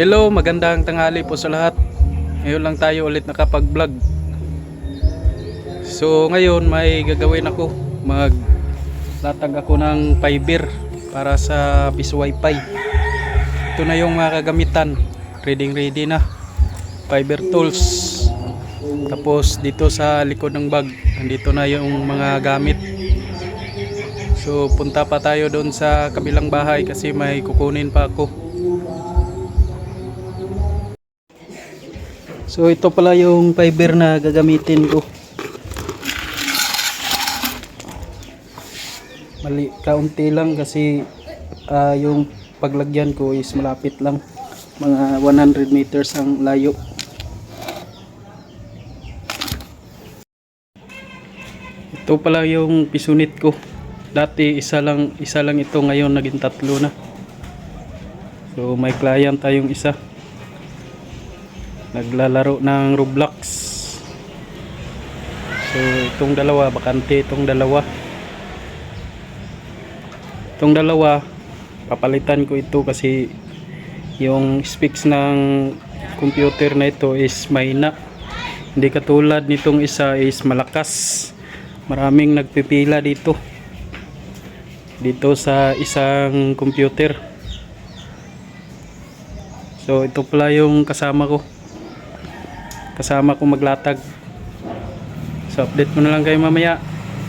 Hello, magandang tanghali po sa lahat. Ngayon lang tayo ulit nakapag-vlog. So ngayon may gagawin ako. Maglatag ako ng fiber para sa bis wifi. Ito na yung mga kagamitan. Ready ready na. Fiber tools. Tapos dito sa likod ng bag, andito na yung mga gamit. So punta pa tayo doon sa kabilang bahay kasi may kukunin pa ako. So ito pala yung fiber na gagamitin ko. Mali, kaunti lang kasi ah, yung paglagyan ko is malapit lang. Mga 100 meters ang layo. Ito pala yung pisunit ko. Dati isa lang isa lang ito ngayon naging tatlo na. So may client tayong isa naglalaro ng Roblox. So itong dalawa bakante itong dalawa. Itong dalawa papalitan ko ito kasi yung specs ng computer na ito is mahina. Hindi katulad nitong isa is malakas. Maraming nagpipila dito. Dito sa isang computer. So ito pala yung kasama ko kasama ko maglatag. So update ko na lang kayo mamaya.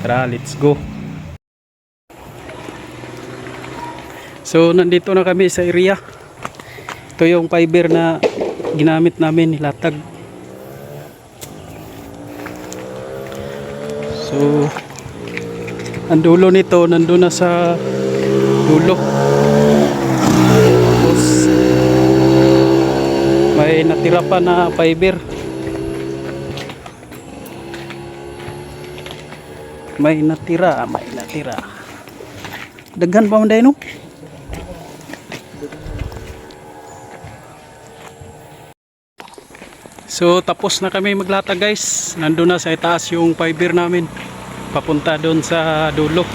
Tara let's go. So nandito na kami sa area. Ito yung fiber na ginamit namin nilatag. So ang dulo nito nandun na sa dulo. May natira pa na fiber may natira may natira. Daghan pa man no? So tapos na kami maglatag guys. Nandun na sa itaas yung fiber namin. Papunta doon sa dulo.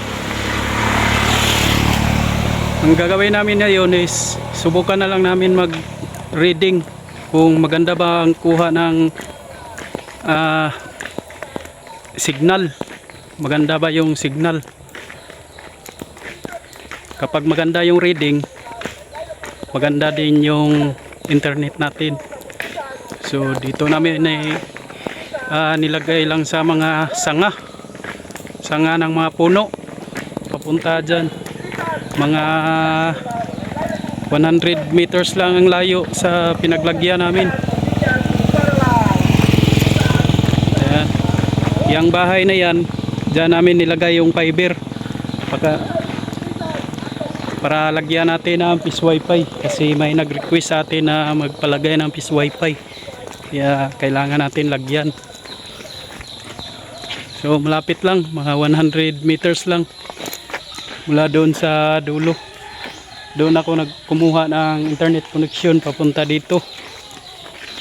Ang gagawin namin ngayon is subukan na lang namin mag reading kung maganda ba ang kuha ng ah, signal maganda ba yung signal? Kapag maganda yung reading maganda din yung internet natin. So dito namin ay ah, nilagay lang sa mga sanga. Sanga ng mga puno. Papunta dyan. Mga 100 meters lang ang layo sa pinaglagyan namin. Ayan. Yang bahay na yan, dyan namin nilagay yung fiber. Pagka, para lagyan natin ng PIS wifi kasi may nag-request sa atin na magpalagay ng PIS wifi. Kaya kailangan natin lagyan. So malapit lang, mga 100 meters lang mula doon sa dulo. Doon ako nagkumuha ng internet connection papunta dito.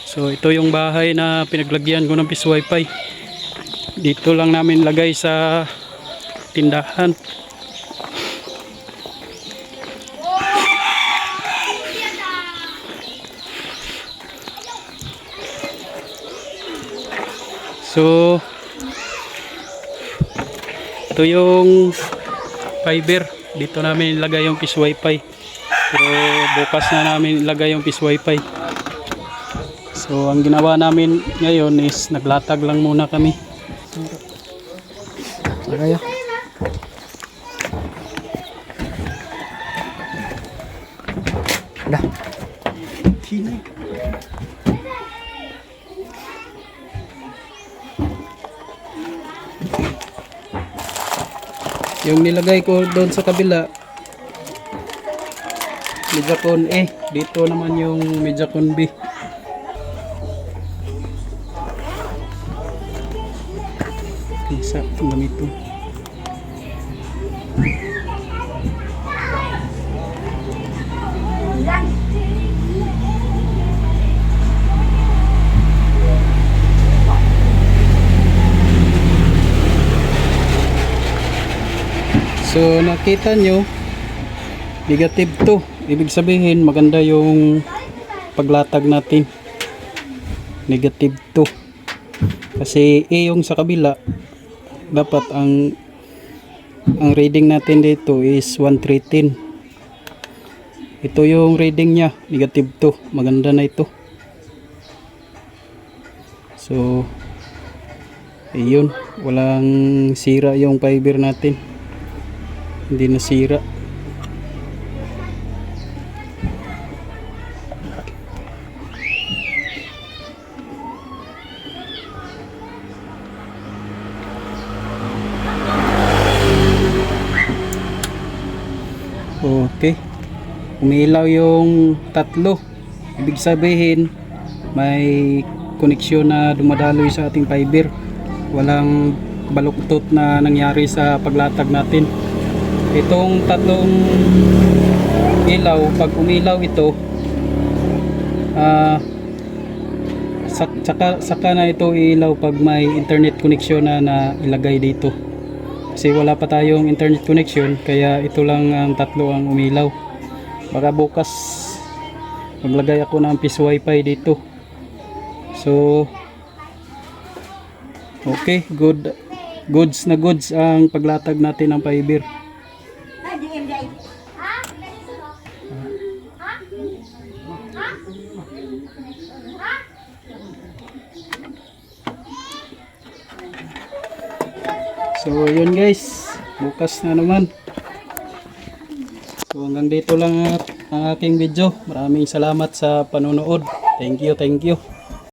So ito yung bahay na pinaglagyan ko ng PIS wifi dito lang namin lagay sa tindahan. So ito yung fiber. Dito namin ilagay yung PIS wifi. Pero bukas na namin ilagay yung PIS wifi. So ang ginawa namin ngayon is naglatag lang muna kami Kaya. Dah. Sini. Yung nilagay ko doon sa kabila Mediacon A dito naman yung Mediacon B Isa ang gamito. So nakita nyo negative to ibig sabihin maganda yung paglatag natin. Negative 2. Kasi A yung sa kabila, dapat ang ang reading natin dito is 113. Ito yung reading niya, negative 2. Maganda na ito. So, ayun, walang sira yung fiber natin. Hindi nasira. Umilaw yung tatlo. Ibig sabihin, may koneksyon na dumadaloy sa ating fiber. Walang baluktot na nangyari sa paglatag natin. Itong tatlong ilaw, pag umilaw ito, sak- saka, saka na ito ilaw pag may internet connection na, na ilagay dito. Kasi wala pa tayong internet connection, kaya ito lang ang tatlo ang umilaw. Baka bukas maglagay ako ng piece wifi dito. So, okay, good. Goods na goods ang paglatag natin ng fiber. So, yun guys. Bukas na naman. So, hanggang dito lang ang aking video. Maraming salamat sa panonood. Thank you, thank you.